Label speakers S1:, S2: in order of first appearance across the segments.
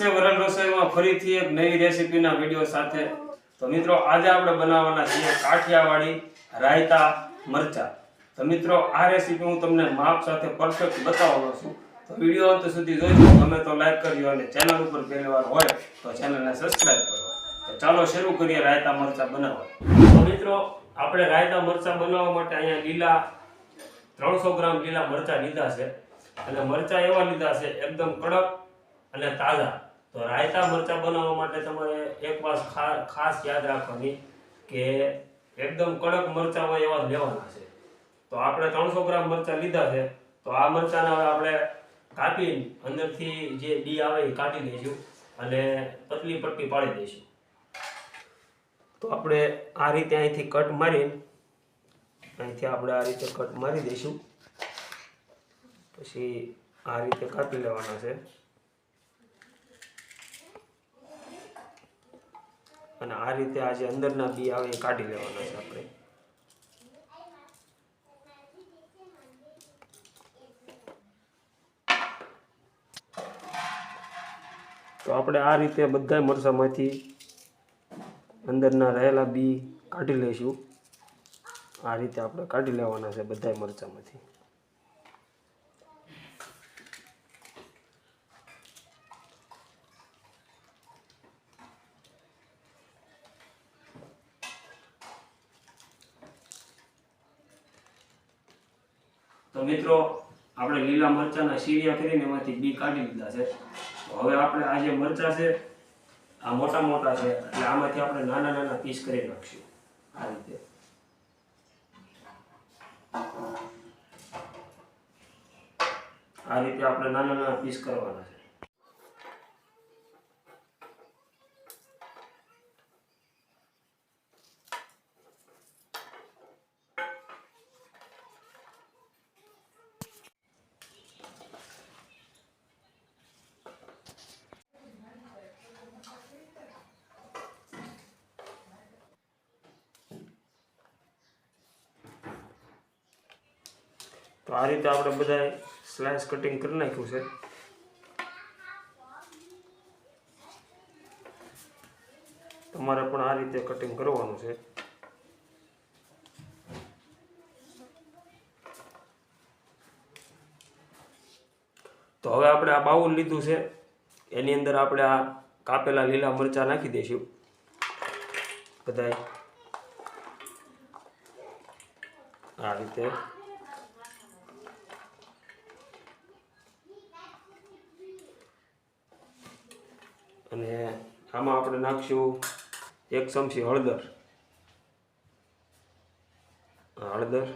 S1: છે વરણ રસોઈમાં ફરીથી એક નવી રેસીપીના વીડિયો સાથે. તો મિત્રો, આજે આપણે બનાવવાના છીએ કાઠિયાવાડી રાયતા મરચા. તો મિત્રો, આ રેસીપી હું તમને માપ સાથે પરફેક્ટ બતાવવાનો છું. તો વીડિયો અંત સુધી જોજો. તમે તો લાઈક કરજો અને ચેનલ ઉપર પહેલીવાર હોય તો ચેનલને સબસ્ક્રાઈબ કરો. તો ચાલો શરૂ કરીએ રાયતા મરચા બનાવવા. તો મિત્રો, આપણે રાયતા મરચા બનાવવા માટે અહીંયા લીલા ત્રણસો ગ્રામ લીલા મરચા લીધા છે. અને મરચા એવા લીધા છે, એકદમ કડક અને તાજા. તો રાયતા મરચા બનાવવા માટે તમારે એક વાત ખાસ યાદ રાખવાની કે એકદમ કડક મરચા હોય એવા લેવાના છે. તો આપણે ત્રણસો ગ્રામ મરચા લીધા છે, તો આ મરચાને હવે આપણે કાપી અંદરથી જે ડી આવે એ કાઢી દઈશું અને પતલી પટ્ટી પાડી દઈશું. તો આપણે આ રીતે અહીંથી કટ મારીને, અહીંથી આપણે આ રીતે કટ મારી દઈશું. પછી આ રીતે કાપી લેવાના છે. અને આ રીતે આ જે અંદરના બી આવે એ કાઢી લેવાના છે આપણે. તો આપણે આ રીતે બધા મરસામાંથી અંદરના રહેલા બી કાઢી લઈશું. આ રીતે આપણે કાઢી લેવાના છે બધા મરચામાંથી. તો મિત્રો, આપણે લીલા મરચાના સીરિયા કરીને એમાંથી બી કાઢી લીધા છે. તો હવે આપણે આ જે મરચા છે, આ મોટા મોટા છે, એટલે આમાંથી આપણે નાના નાના પીસ કરી નાખશું. આ રીતે. આ રીતે આપણે નાના નાના પીસ કરવાના છે. તો આ રીતે આપણે બધા સ્લાઇસ કટિંગ કરી નાખ્યું છે. તમારે પણ આ રીતે કટિંગ કરવાનું છે. તો હવે આપણે આ બાઉલ લીધું છે. એની અંદર આપણે આ કાપેલા લીલા મરચાં નાખી દઈશું. બધાય. આ રીતે. અને આમાં આપણે નાખશું એક ચમચી હળદર. હળદર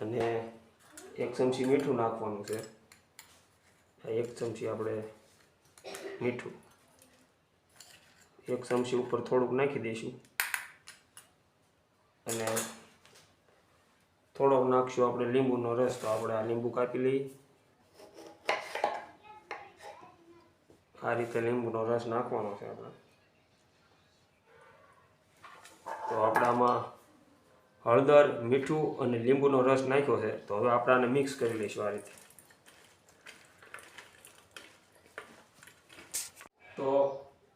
S1: અને એક ચમચી મીઠું નાખવાનું છે. એક ચમચી આપણે મીઠું. એક ચમચી ઉપર થોડુંક નાખી દઈશું. અને થોડોક નાખશું આપણે લીંબુનો રસ. તો આપણે આ લીંબુ કાપી લઈએ. આ રીતે લીંબુનો રસ નાખવાનો છે આપણે. તો આપણામાં હળદર, મીઠું અને લીંબુનો રસ નાખ્યો છે. તો હવે આપણાને મિક્સ કરી લઈશું આ રીતે. તો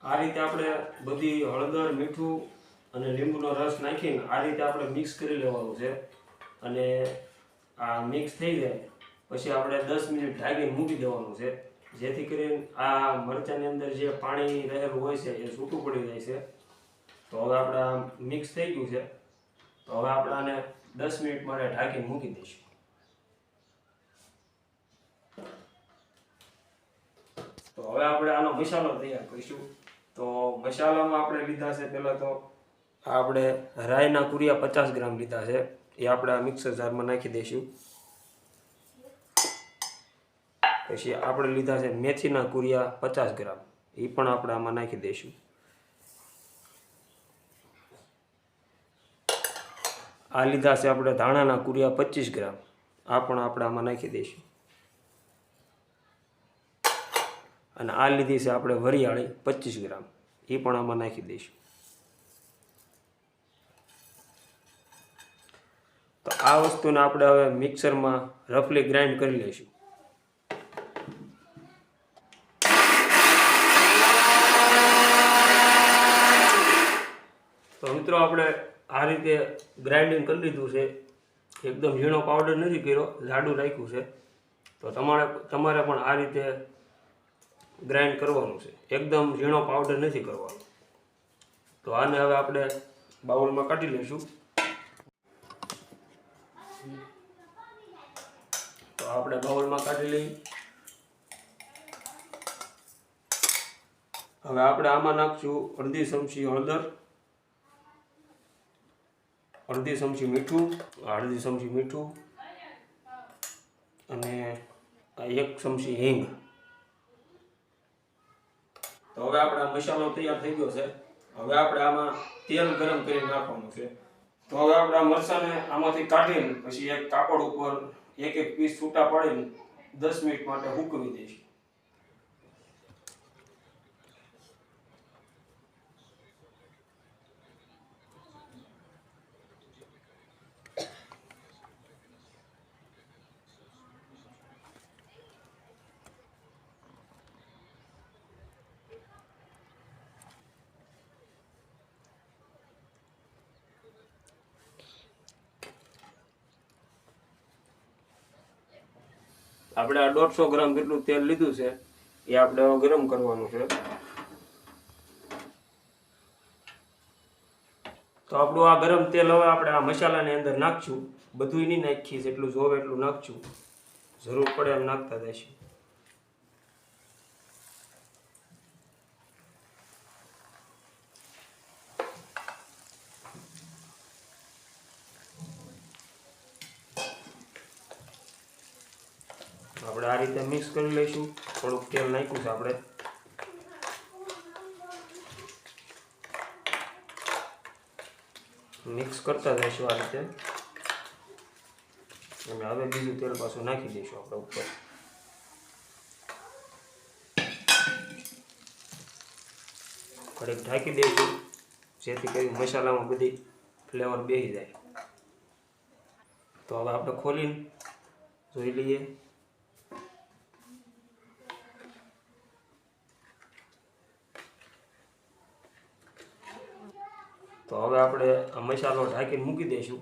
S1: આ રીતે આપણે બધી હળદર, મીઠું અને લીંબુનો રસ નાખીને આ રીતે આપણે મિક્સ કરી લેવાનું છે. અને આ મિક્સ થઈ જાય. પછી આપણે દસ મિનિટ ઢાંકીને મૂકી દેવાનું છે. જેથી કરીને આ મરચાંની અંદર જે પાણી રહેલું હોય છે, એ છૂટું પડી જાય છે. તો હવે આપણે આ મિક્સ થઈ ગયું છે. તો હવે આપણે આને દસ મિનિટ માટે ઢાંકીને મૂકી દઈશું. તો હવે આપણે આનો મસાલો તૈયાર કરીશું. તો મસાલામાં આપણે લીધા છે પહેલાં તો આપણે રાઈના કુરિયા પચાસ ગ્રામ લીધા છે. એ આપણે મિક્સર જારમાં નાખી દઈશું. પછી આપણે લીધા છે મેથીના કુરિયા પચાસ ગ્રામ. એ પણ આપણે આમાં નાખી દઈશું. આ લીધા છે આપણે ધાણાના કુરિયા પચીસ ગ્રામ. આ પણ આપણે આમાં નાખી દઈશું. અને આ લીધી છે આપણે વરિયાળી પચીસ ગ્રામ. એ પણ આમાં નાખી દઈશું. તો આ વસ્તુને આપણે હવે મિક્સરમાં રફલી ગ્રાઇન્ડ કરી લઈશું. મિત્રો, આપણે આ રીતે ગ્રાઇન્ડિંગ કરી લીધું છે. એકદમ ઝીણો પાવડર નથી કર્યો જાડું રાખ્યું છે. તો તમારે તમારે પણ આ રીતે ગ્રાઇન્ડ કરવાનું છે. એકદમ ઝીણો પાવડર નથી કરવાનો. તો આને હવે આપણે બાઉલમાં કાઢી લઈશું. તો આપણે બાઉલમાં કાઢી લઈ. હવે આપણે આમાં નાખશું અડધી ચમચી હળદર. અડધી ચમચી મીઠું, અડધી ચમચી મીઠું અને એક ચમચી હિંગ. તો હવે આપણે આ મસાલો તૈયાર થઈ ગયો છે. હવે આપણે આમાં તેલ ગરમ કરી નાખવાનું છે. તો હવે આપણે આ મરચાંને આમાંથી કાઢીને પછી એક કાપડ ઉપર એક એક પીસ છૂટા પાડીને દસ મિનિટ માટે હૂકવી દઈશું. આપણે આ દોઢસો ગ્રામ જેટલું તેલ લીધું છે, એ આપણે ગરમ કરવાનું છે. તો આપણું આ ગરમ તેલ હવે આપણે આ મસાલાની અંદર નાખશું. બધું નહીં નાખીએ, જેટલું જોવે એટલું નાખશું. જરૂર પડે એમ નાખતા જઈશું આપણે આ રીતે મિક્સ કરી લઈશું. થોડુંક તેલ નાખ્યું છે આપણે. મિક્સ કરતા જઈશું આ રીતે. અને હવે બીજું તેલ પાછું નાખી દઈશું આપણે ઉપર. ઘડીક ઢાંકી દઈશું, જેથી કરી મસાલામાં બધી ફ્લેવર બેસી જાય. તો હવે આપણે ખોલીને જોઈ લઈએ. તો હવે આપણે મસાલો ઢાંકીને મૂકી દઈશું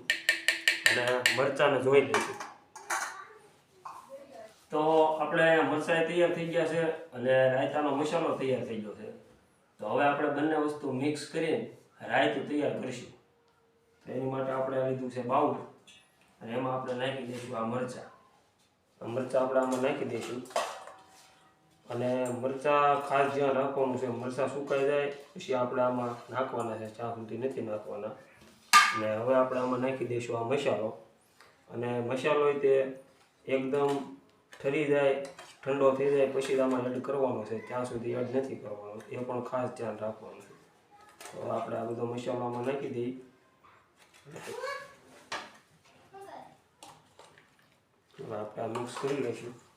S1: અને મરચાંને જોઈ લઈશું. તો આપણે મરચાં તૈયાર થઈ ગયા છે અને રાયતાનો મસાલો તૈયાર થઈ ગયો છે. તો હવે આપણે બંને વસ્તુ મિક્સ કરીને રાયતું તૈયાર કરીશું. તો એની માટે આપણે લીધું છે બાઉલ અને એમાં આપણે નાખી દઈશું આ મરચાં. મરચાં આપણે આમાં નાખી દઈશું. અને મરચાં ખાસ ધ્યાન રાખવાનું છે, મરચાં સુકાઈ જાય, પછી આપણે આમાં નાખવાના છે, ચા સુધી નથી નાખવાના. અને હવે આપણે આમાં નાખી દઈશું આ મસાલો. અને મસાલો તે એકદમ ઠરી જાય, ઠંડો થઈ જાય, પછી આમાં એડ કરવાનો છે, ત્યાં સુધી એડ નથી કરવાનો. એ પણ ખાસ ધ્યાન રાખવાનું છે. તો આપણે આ બધો મસાલો આમાં નાખી દઈએ. હવે આપણે આ મિક્સ કરી લઈશું.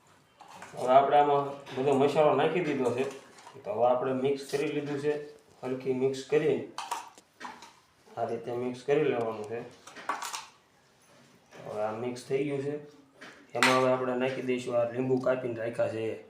S1: હવે આપણે આમાં બધો મસાલો નાખી દીધો છે. તો હવે આપણે મિક્સ કરી લીધું છે. હલકી મિક્સ કરી. આ રીતે મિક્સ કરી લેવાનું છે. હવે આ મિક્સ થઈ ગયું છે. એમાં હવે આપણે નાખી દઈશું આ લીંબુ કાપીને રાખ્યા છે.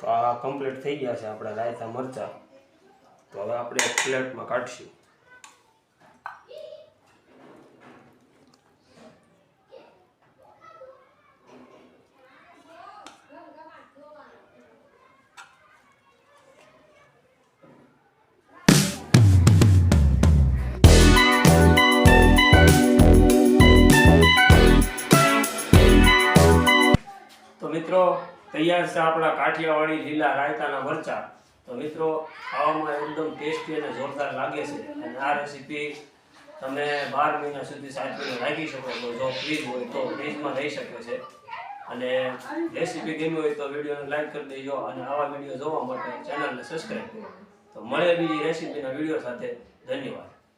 S1: તો આ કમ્પ્લીટ થઈ ગયા છે આપણા રાયતા મરચા. તો હવે આપણે એક પ્લેટમાં કાઢશું. તૈયાર છે આપણા કાઠિયાવાડી લીલા રાયતાના મરચા તો મિત્રો ખાવામાં એકદમ ટેસ્ટી અને જોરદાર લાગે છે. અને આ રેસીપી તમે બાર મહિના સુધી સાચવીને રાખી શકો છો. જો ફ્રીજ હોય તો ફ્રીજમાં રહી શકે છે. અને રેસીપી ગમી હોય તો વિડીયોને લાઈક કરી દેજો અને આવા વીડિયો જોવા માટે ચેનલને સબસ્ક્રાઈબ કરો. તો મળે બીજી રેસીપીના વીડિયો સાથે. ધન્યવાદ.